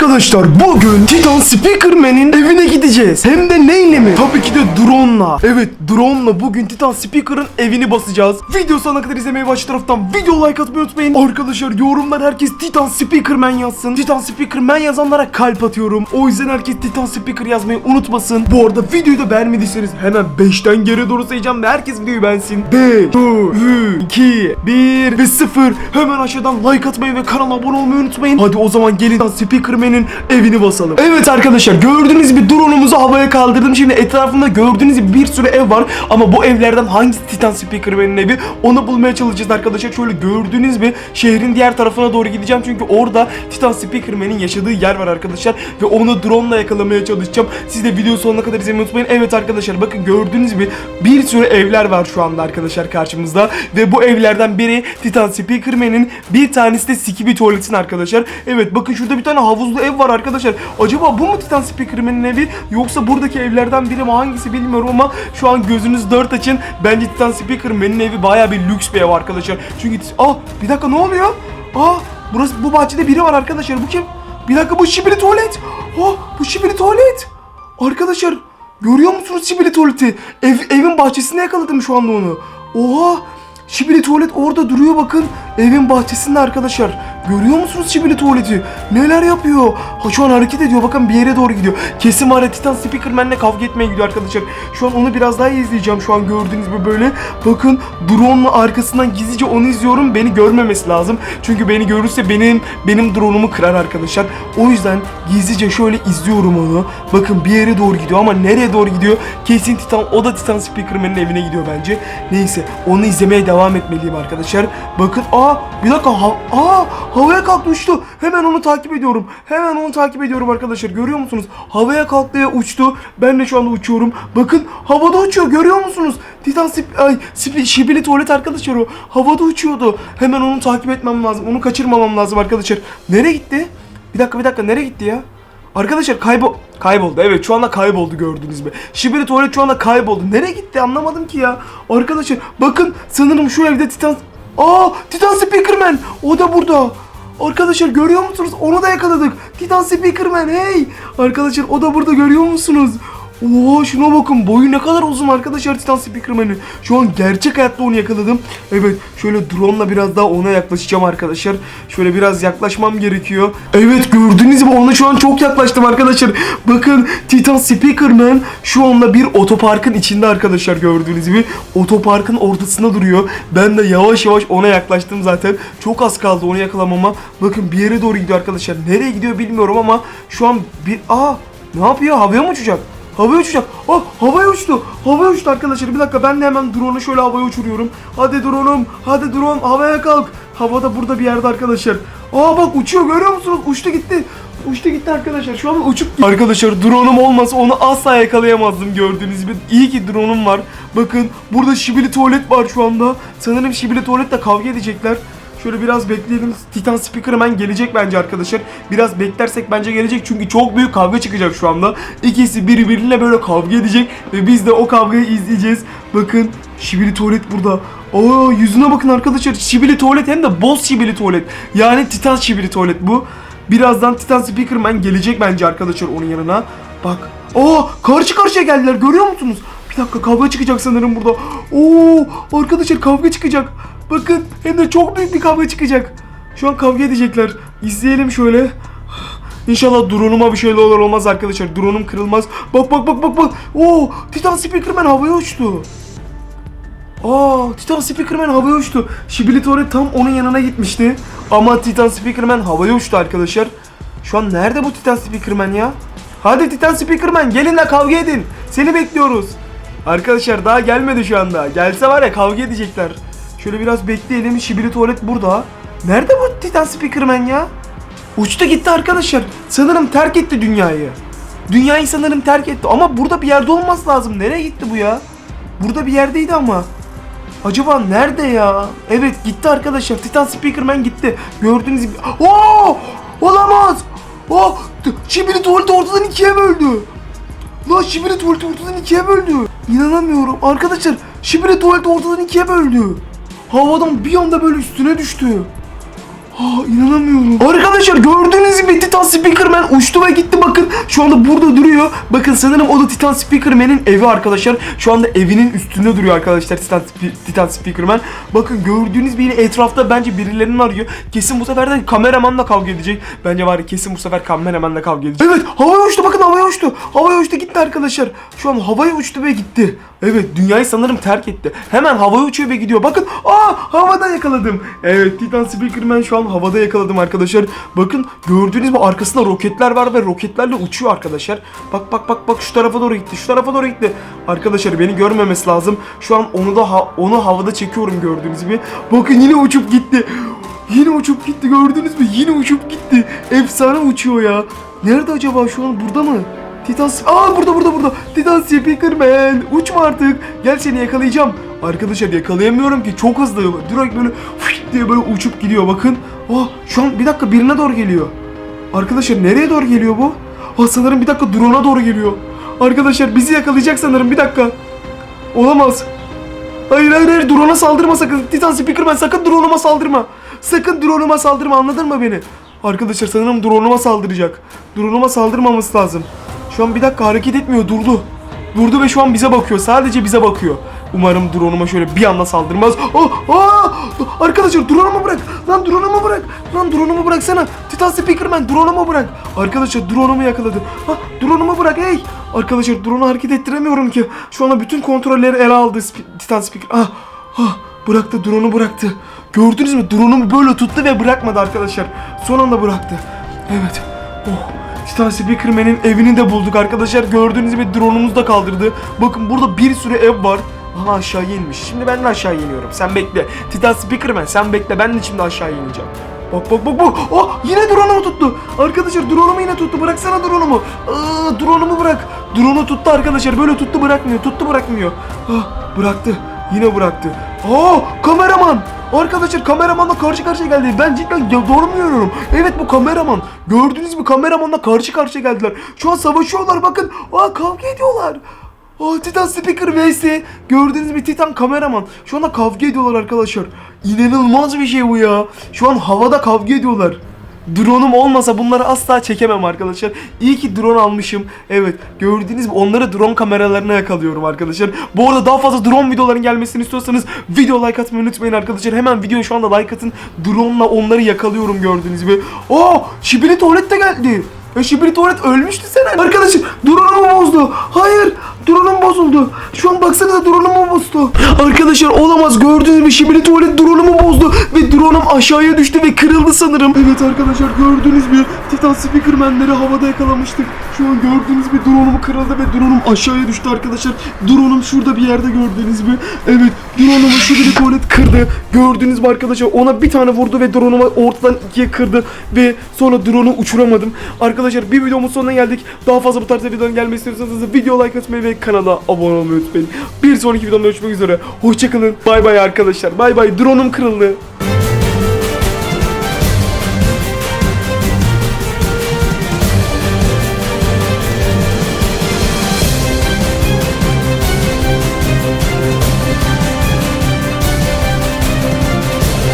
Arkadaşlar bugün Titan Speakerman'in evine gideceğiz. Hem de neyle mi? Tabii ki de drone'la. Evet drone'la bugün Titan Speaker'ın evini basacağız. Video sonuna kadar izlemeyi baş taraftan video like atmayı unutmayın. Arkadaşlar yorumlar herkes Titan Speakerman yazsın. Titan Speakerman yazanlara kalp atıyorum. O yüzden herkes Titan Speaker yazmayı unutmasın. Bu arada videoyu da beğenmediyseniz hemen 5'ten geri doğru sayacağım ve herkes videoyu beğensin. 5, 3, 2, 1 ve 0. Hemen aşağıdan like atmayı ve kanala abone olmayı unutmayın. Hadi o zaman gelin Titan Speakerman'in evini basalım. Evet arkadaşlar gördüğünüz gibi drone'umuzu havaya kaldırdım. Şimdi etrafında gördüğünüz gibi bir sürü ev var. Ama bu evlerden hangisi Titan Speakerman'in evi onu bulmaya çalışacağız arkadaşlar. Şöyle gördüğünüz gibi şehrin diğer tarafına doğru gideceğim. Çünkü orada Titan Speakerman'in yaşadığı yer var arkadaşlar. Ve onu drone'la yakalamaya çalışacağım. Siz de video sonuna kadar izlemeyi unutmayın. Evet arkadaşlar bakın gördüğünüz gibi bir sürü evler var şu anda arkadaşlar karşımızda. Ve bu evlerden biri Titan Speakerman'in bir tanesi de Skibi Tuvalet'in arkadaşlar. Evet bakın şurada bir tane havuzlu ev var arkadaşlar. Acaba bu mu Titan Speakerman'in evi yoksa buradaki evlerden biri mi hangisi bilmiyorum ama şu an gözünüz dört açın. Bence Titan Speakerman'in evi baya bir lüks bir ev arkadaşlar. Çünkü ah bir dakika ne oluyor? Ah burası bu bahçede biri var arkadaşlar. Bu kim? Bir dakika bu şibili tuvalet. Oh bu şibili tuvalet. Arkadaşlar görüyor musunuz şibili tuvaleti? Ev, evin bahçesinde yakaladım şu anda onu. Oha şibili tuvalet orada duruyor bakın. Evin bahçesinde arkadaşlar. Görüyor musunuz şibili tuvaleti? Neler yapıyor? Ha şu an hareket ediyor. Bakın bir yere doğru gidiyor. Kesin var ya Titan Speakerman'le kavga etmeye gidiyor arkadaşlar. Şu an onu biraz daha izleyeceğim. Şu an gördüğünüz gibi böyle. Bakın drone'la arkasından gizlice onu izliyorum. Beni görmemesi lazım. Çünkü beni görürse benim benim drone'umu kırar arkadaşlar. O yüzden gizlice şöyle izliyorum onu. Bakın bir yere doğru gidiyor ama nereye doğru gidiyor? Kesin Titan o da Titan Speakerman'in evine gidiyor bence. Neyse onu izlemeye devam etmeliyim arkadaşlar. Bakın aa bir dakika ha, aa havaya kalktı uçtu. Hemen onu takip ediyorum. Hemen onu takip ediyorum arkadaşlar. Görüyor musunuz? Havaya kalktı ve uçtu. Ben de şu anda uçuyorum. Bakın havada uçuyor. Görüyor musunuz? Titan sip, ay, sip, şibili tuvalet arkadaşlar o. Havada uçuyordu. Hemen onu takip etmem lazım. Onu kaçırmamam lazım arkadaşlar. Nereye gitti? Bir dakika bir dakika nereye gitti ya? Arkadaşlar kaybol kayboldu. Evet şu anda kayboldu gördüğünüz gibi. Şibiri tuvalet şu anda kayboldu. Nereye gitti anlamadım ki ya. Arkadaşlar bakın sanırım şu evde Titan Aa Titan Speakerman o da burada. Arkadaşlar görüyor musunuz? Onu da yakaladık. Titan Speakerman hey. Arkadaşlar o da burada görüyor musunuz? Oo şuna bakın boyu ne kadar uzun arkadaşlar Titan Speakerman'ı. Şu an gerçek hayatta onu yakaladım. Evet şöyle drone'la biraz daha ona yaklaşacağım arkadaşlar. Şöyle biraz yaklaşmam gerekiyor. Evet gördüğünüz gibi ona şu an çok yaklaştım arkadaşlar. Bakın Titan Speakerman şu anda bir otoparkın içinde arkadaşlar gördüğünüz gibi. Otoparkın ortasında duruyor. Ben de yavaş yavaş ona yaklaştım zaten. Çok az kaldı onu yakalamama. Bakın bir yere doğru gidiyor arkadaşlar. Nereye gidiyor bilmiyorum ama şu an bir... Aa ne yapıyor? Havaya mı uçacak? Havaya uçacak. Oh havaya uçtu. Havaya uçtu arkadaşlar. Bir dakika ben de hemen drone'u şöyle havaya uçuruyorum. Hadi drone'um. Hadi drone havaya kalk. Havada burada bir yerde arkadaşlar. Aa bak uçuyor görüyor musunuz? Uçtu gitti. Uçtu gitti arkadaşlar. Şu an uçup Arkadaşlar drone'um olmasa onu asla yakalayamazdım gördüğünüz gibi. İyi ki drone'um var. Bakın burada şibili tuvalet var şu anda. Sanırım şibili tuvaletle kavga edecekler. Şöyle biraz bekleyelim. Titan Speaker hemen gelecek bence arkadaşlar. Biraz beklersek bence gelecek çünkü çok büyük kavga çıkacak şu anda. İkisi birbiriyle böyle kavga edecek ve biz de o kavgayı izleyeceğiz. Bakın Şibili tuvalet burada. Oo yüzüne bakın arkadaşlar. Şibili tuvalet hem de boss şibili tuvalet. Yani Titan şibili tuvalet bu. Birazdan Titan Speakerman gelecek bence arkadaşlar onun yanına. Bak. Oo karşı karşıya geldiler görüyor musunuz? Bir dakika kavga çıkacak sanırım burada. Oo arkadaşlar kavga çıkacak. Bakın hem de çok büyük bir kavga çıkacak. Şu an kavga edecekler. İzleyelim şöyle. İnşallah drone'uma bir şeyler olur olmaz arkadaşlar. Drone'um kırılmaz. Bak bak bak bak bak. Oo Titan Speakerman havaya uçtu. Aa Titan Speakerman havaya uçtu. Şibili Tore tam onun yanına gitmişti. Ama Titan Speakerman havaya uçtu arkadaşlar. Şu an nerede bu Titan Speakerman ya? Hadi Titan Speakerman gelin de kavga edin. Seni bekliyoruz. Arkadaşlar daha gelmedi şu anda. Gelse var ya kavga edecekler. Şöyle biraz bekleyelim. Şibili tuvalet burada. Nerede bu Titan Speakerman ya? Uçtu gitti arkadaşlar. Sanırım terk etti dünyayı. Dünyayı sanırım terk etti. Ama burada bir yerde olması lazım. Nereye gitti bu ya? Burada bir yerdeydi ama. Acaba nerede ya? Evet gitti arkadaşlar. Titan Speakerman gitti. Gördüğünüz gibi. Oo! Olamaz. Oh! Şibili tuvaleti ortadan ikiye böldü. Lan Şibiri tuvaleti ortadan ikiye böldü. İnanamıyorum. Arkadaşlar Şibiri tuvaleti ortadan ikiye böldü. Havadan bir anda böyle üstüne düştü. Aa inanamıyorum. Arkadaşlar gördüğünüz gibi Titan Speakerman uçtu ve gitti bakın. Şu anda burada duruyor. Bakın sanırım o da Titan Speakerman'in evi arkadaşlar. Şu anda evinin üstünde duruyor arkadaşlar Titan, Titan Speakerman. Bakın gördüğünüz gibi etrafta bence birilerini arıyor. Kesin bu sefer de kameramanla kavga edecek. Bence var kesin bu sefer kameramanla kavga edecek. Evet havaya uçtu bakın havaya uçtu. Havaya uçtu gitti arkadaşlar. Şu an havaya uçtu ve gitti. Evet dünyayı sanırım terk etti. Hemen havaya uçuyor ve gidiyor. Bakın aa havada yakaladım. Evet Titan Speakerman şu an havada yakaladım arkadaşlar. Bakın gördüğünüz gibi arkasında roketler var ve roketlerle uçuyor arkadaşlar. Bak bak bak bak şu tarafa doğru gitti. Şu tarafa doğru gitti. Arkadaşlar beni görmemesi lazım. Şu an onu da ha- onu havada çekiyorum gördüğünüz gibi. Bakın yine uçup gitti. Yine uçup gitti gördünüz mü? Yine uçup gitti. Efsane uçuyor ya. Nerede acaba şu an burada mı? Titan Aa burada burada burada. Titan Speakerman. Uçma artık. Gel seni yakalayacağım. Arkadaşlar yakalayamıyorum ki çok hızlı. Direkt böyle fışt diye böyle uçup gidiyor bakın. Oh şu an bir dakika birine doğru geliyor. Arkadaşlar nereye doğru geliyor bu? Ah sanırım bir dakika drone'a doğru geliyor. Arkadaşlar bizi yakalayacak sanırım bir dakika. Olamaz. Hayır hayır hayır drone'a saldırma sakın. Titan Speakerman sakın drone'uma saldırma. Sakın drone'uma saldırma anladın mı beni? Arkadaşlar sanırım drone'uma saldıracak. Drone'uma saldırmaması lazım. Şu an bir dakika hareket etmiyor durdu. Durdu ve şu an bize bakıyor. Sadece bize bakıyor. Umarım drone'uma şöyle bir anda saldırmaz. Oh, oh! Arkadaşlar drone'umu bırak. Lan drone'umu bırak. Lan drone'umu bıraksana. Titan Speakerman drone'umu bırak. Arkadaşlar drone'umu yakaladı. Ha, drone'umu bırak hey. Arkadaşlar drone'u hareket ettiremiyorum ki. Şu anda bütün kontrolleri ele aldı Sp- Titan Speaker. Ah, ah, bıraktı drone'u bıraktı. Gördünüz mü? Drone'umu böyle tuttu ve bırakmadı arkadaşlar. Son anda bıraktı. Evet. Oh. Titan Speakerman'in evini de bulduk arkadaşlar. Gördüğünüz gibi drone'umuzu da kaldırdı. Bakın burada bir sürü ev var. Aha aşağıya inmiş. Şimdi ben de aşağı iniyorum. Sen bekle. Titan Speakerman sen bekle. Ben de şimdi aşağı ineceğim. Bak bak bak bak. Oh yine drone'umu tuttu. Arkadaşlar drone'umu yine tuttu. Bıraksana drone'umu. Aa, drone'umu bırak. Drone'u tuttu arkadaşlar. Böyle tuttu bırakmıyor. Tuttu bırakmıyor. Ah, bıraktı. Yine bıraktı. Aa kameraman. Arkadaşlar kameramanla karşı karşıya geldi. Ben cidden dormuyorum. Evet bu kameraman. Gördüğünüz gibi kameramanla karşı karşıya geldiler. Şu an savaşıyorlar bakın. Aa kavga ediyorlar. Aa Titan Speaker vs. Gördüğünüz gibi Titan kameraman. Şu anda kavga ediyorlar arkadaşlar. İnanılmaz bir şey bu ya. Şu an havada kavga ediyorlar. Drone'um olmasa bunları asla çekemem arkadaşlar. İyi ki drone almışım. Evet gördüğünüz gibi onları drone kameralarına yakalıyorum arkadaşlar. Bu arada daha fazla drone videoların gelmesini istiyorsanız video like atmayı unutmayın arkadaşlar. Hemen videoya şu anda like atın. Drone'la onları yakalıyorum gördüğünüz gibi. Aa Şibili tuvalet geldi. Ya Şibili tuvalet ölmüştü sen. Arkadaşım drone'umu bozdu. Hayır drone'um bozuldu. Şu an baksanıza drone'umu bozdu. Arkadaşlar olamaz gördüğünüz gibi Şibili tuvalet drone'umu bozdu. Ve drone'um aşağıya düştü ve kırıldı sanırım. Evet arkadaşlar gördüğünüz gibi Titan Speakerman'leri havada yakalamıştık. Şu an gördüğünüz gibi drone'um kırıldı ve drone'um aşağıya düştü arkadaşlar. Drone'um şurada bir yerde gördüğünüz gibi. Evet drone'umu Şibili tuvalet kırdı. Gördüğünüz gibi arkadaşlar ona bir tane vurdu ve drone'umu ortadan ikiye kırdı. Ve sonra drone'u uçuramadım. Arkadaşlar bir videomuz sonuna geldik. Daha fazla bu tarz videoların gelmesini istiyorsanız video like atmayı ve kanala abone olmayı unutmayın. Bir sonraki videomda görüşmek üzere. Hoşçakalın. Bay bay arkadaşlar. Bay bay. Drone'um kırıldı.